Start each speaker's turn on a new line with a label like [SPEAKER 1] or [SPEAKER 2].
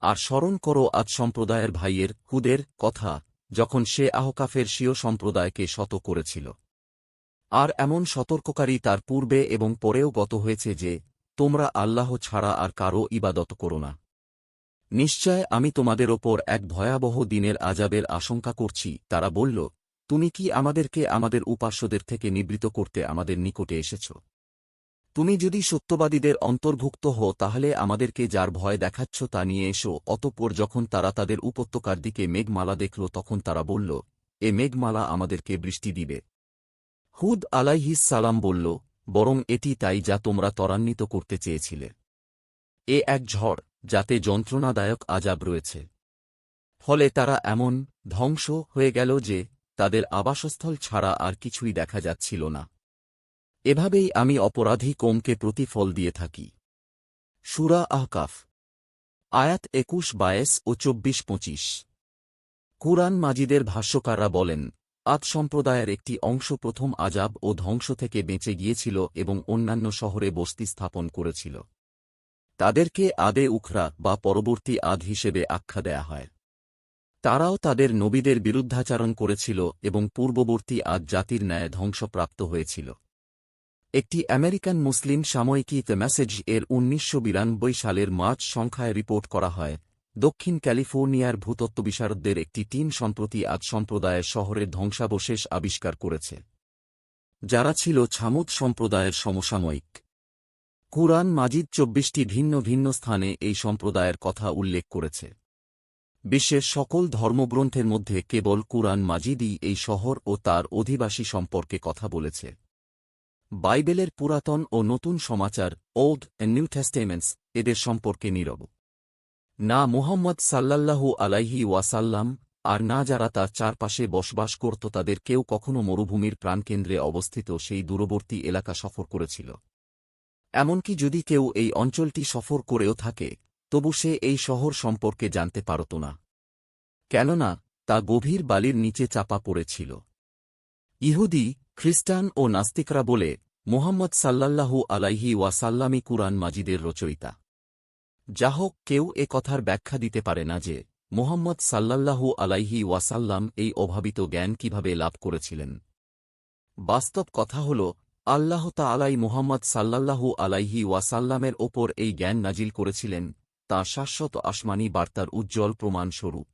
[SPEAKER 1] আর স্মরণ করো আজ সম্প্রদায়ের ভাইয়ের হুদের কথা, যখন সে আহকাফের স্বীয় সম্প্রদায়কে শত করেছিল। আর এমন সতর্ককারী তার পূর্বে এবং পরেও গত হয়েছে যে, তোমরা আল্লাহ ছাড়া আর কারও ইবাদত করো না। নিশ্চয় আমি তোমাদের ওপর এক ভয়াবহ দিনের আজাবের আশঙ্কা করছি। তারা বলল, তুমি কি আমাদেরকে আমাদের উপাস্যদের থেকে নিবৃত করতে আমাদের নিকটে এসেছ? তুমি যদি সত্যবাদীদের অন্তর্ভুক্ত হো তাহলে আমাদেরকে যার ভয় দেখাচ্ছ তা নিয়ে এসো, অতঃপর যখন তারা তাদের উপত্যকার দিকে মেঘমালা দেখল তখন তারা বলল, এ মেঘমালা আমাদেরকে বৃষ্টি দিবে। হুদ আলাইহিস সালাম বলল, বরং এটি তাই যা তোমরা ত্বরান্বিত করতে চেয়েছিলে। এ এক ঝড়, যাতে যন্ত্রণাদায়ক আজাব রয়েছে। ফলে তারা এমন ধ্বংস হয়ে গেল যে তাদের আবাসস্থল ছাড়া আর কিছুই দেখা যাচ্ছিল না। এভাবেই আমি অপরাধী কোমকে প্রতিফল দিয়ে থাকি। সুরা আহকাফ, আয়াত একুশ বায়েস ও চব্বিশ পঁচিশ। কুরআন মাজিদের ভাষ্যকাররা বলেন, আদ সম্প্রদায়ের একটি অংশ প্রথম আজাব ও ধ্বংস থেকে বেঁচে গিয়েছিল এবং অন্যান্য শহরে বস্তি স্থাপন করেছিল। তাদেরকে আদে উখরা বা পরবর্তী আদ হিসেবে আখ্যা দেয়া হয়। তারাও তাদের নবীদের বিরুদ্ধাচারণ করেছিল এবং পূর্ববর্তী আদ জাতির ন্যায় ধ্বংসপ্রাপ্ত হয়েছিল। একটি আমেরিকান মুসলিম সাময়িকী দ্য মেসেজ এর উনিশশো বিরানব্বই সালের মার্চ সংখ্যায় রিপোর্ট করা হয়। দক্ষিণ ক্যালিফোর্নিয়ার ভূতত্ত্ব বিশারদদের একটি টিম সম্প্রতি আজ সম্প্রদায়ের শহরের ধ্বংসাবশেষ আবিষ্কার করেছে। যারা ছিল ছামুদ সম্প্রদায়ের সমসাময়িক। কুরআন মাজিদ চব্বিশটি ভিন্ন ভিন্ন স্থানে এই সম্প্রদায়ের কথা উল্লেখ করেছে। বিশ্বের সকল ধর্মগ্রন্থের মধ্যে কেবল কুরআন মাজিদই এই শহর ও তার অধিবাসী সম্পর্কে কথা বলেছে। বাইবেলের পুরাতন ও নতুন সমাচার ওল্ড নিউ টেস্টেমেন্টস এদের সম্পর্কে নীরব। না মুহাম্মদ সাল্লাল্লাহু আলাইহি ওয়াসাল্লাম, আর না যারা তার চারপাশে বসবাস করত তাদের কেউ কখনও মরুভূমির প্রাণকেন্দ্রে অবস্থিত সেই দূরবর্তী এলাকা সফর করেছিল। এমনকি যদি কেউ এই অঞ্চলটি সফর করেও থাকে, তবু সে এই শহর সম্পর্কে জানতে পারত না। কেননা, তা গভীর বালির নিচে চাপা পড়েছিল। ইহুদি খ্রিস্টান ও নাস্তিকরা বলে, মোহাম্মদ সাল্লাল্লাহু আলাইহি ওয়াসাল্লামি কুরআন মাজিদের রচয়িতা। যা হোক, কেউ এ কথার ব্যাখ্যা দিতে পারে না যে, মোহাম্মদ সাল্লাল্লাহু আলাইহি ওয়াসাল্লাম এই অভাবিত জ্ঞান কীভাবে লাভ করেছিলেন। বাস্তব কথা হল, আল্লাহ তালাই মোহাম্মদ সাল্লাল্লাহু আলাইহি ওয়াসাল্লামের ওপর এই জ্ঞান নাজিল করেছিলেন তা শাশ্বত আসমানি বার্তার উজ্জ্বল প্রমাণস্বরূপ।